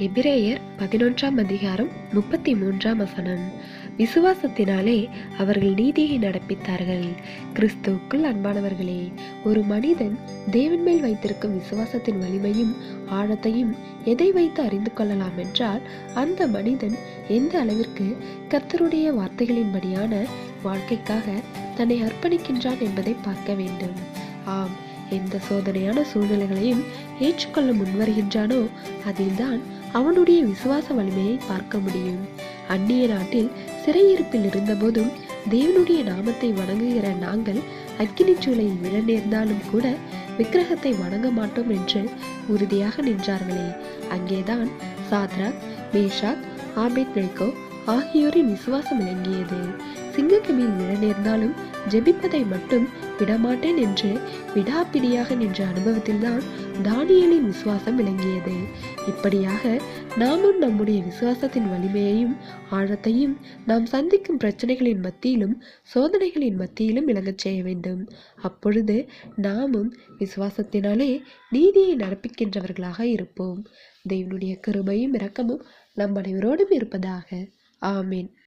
எபிரேயர் பதினொன்றாம் அதிகாரம் முப்பத்தி மூன்றாம் வசனம். விசுவாசத்தினாலே அவர்கள் நீதியை நடப்பித்தார்கள். கிறிஸ்துவுக்குள் அன்பானவர்களே ஒரு மனிதன் தேவன் மேல் வைத்திருக்கும் விசுவாசத்தின் வலிமையும் ஆழத்தையும் எதை வைத்து அறிந்து கொள்ளலாம் என்றால் அந்த மனிதன் எந்த அளவிற்கு கர்த்தருடைய வார்த்தைகளின்படியான வாழ்க்கைக்காக தன்னை அர்ப்பணிக்கின்றான் என்பதை பார்க்க வேண்டும். ஆம் எந்த சோதனையான சூழ்நிலைகளையும் ஏற்றுக்கொள்ள முன்வருகின்றானோ அதில்தான் அவனுடைய விசுவாச வலிமையை பார்க்க முடியும். அந்நிய நாட்டில் சிறையிருப்பில் இருந்தபோதும் தேவனுடைய நாமத்தை வணங்குகிற நாங்கள் அக்கினி சூளையில் விழ நேர்ந்தாலும் கூட விக்கிரகத்தை வணங்க மாட்டோம் என்று உறுதியாக நின்றார்களே. அங்கேதான் சாத்ராக் மேஷாக் ஆபேத் நேகோ ஆகியோரின் விசுவாசம் விளங்கியது. சிங்கக்கமில் விழ நேர்ந்தாலும் ஜெபிப்பதை மட்டும் விடமாட்டேன் என்று விடாப்பிடியாக நின்ற அனுபவத்தில்தான் தானியலின் விசுவாசம் விளங்கியது. இப்படியாக நாமும் நம்முடைய விசுவாசத்தின் வலிமையையும் ஆழத்தையும் நாம் சந்திக்கும் பிரச்சனைகளின் மத்தியிலும் சோதனைகளின் மத்தியிலும் விளங்கச் செய்ய வேண்டும். அப்பொழுது நாமும் விசுவாசத்தினாலே நீதியை நடப்பிக்கின்றவர்களாக இருப்போம். தேவனுடைய கருமையும் இரக்கமும் நம் அனைவரோடும் இருப்பதாக. ஆமீன்.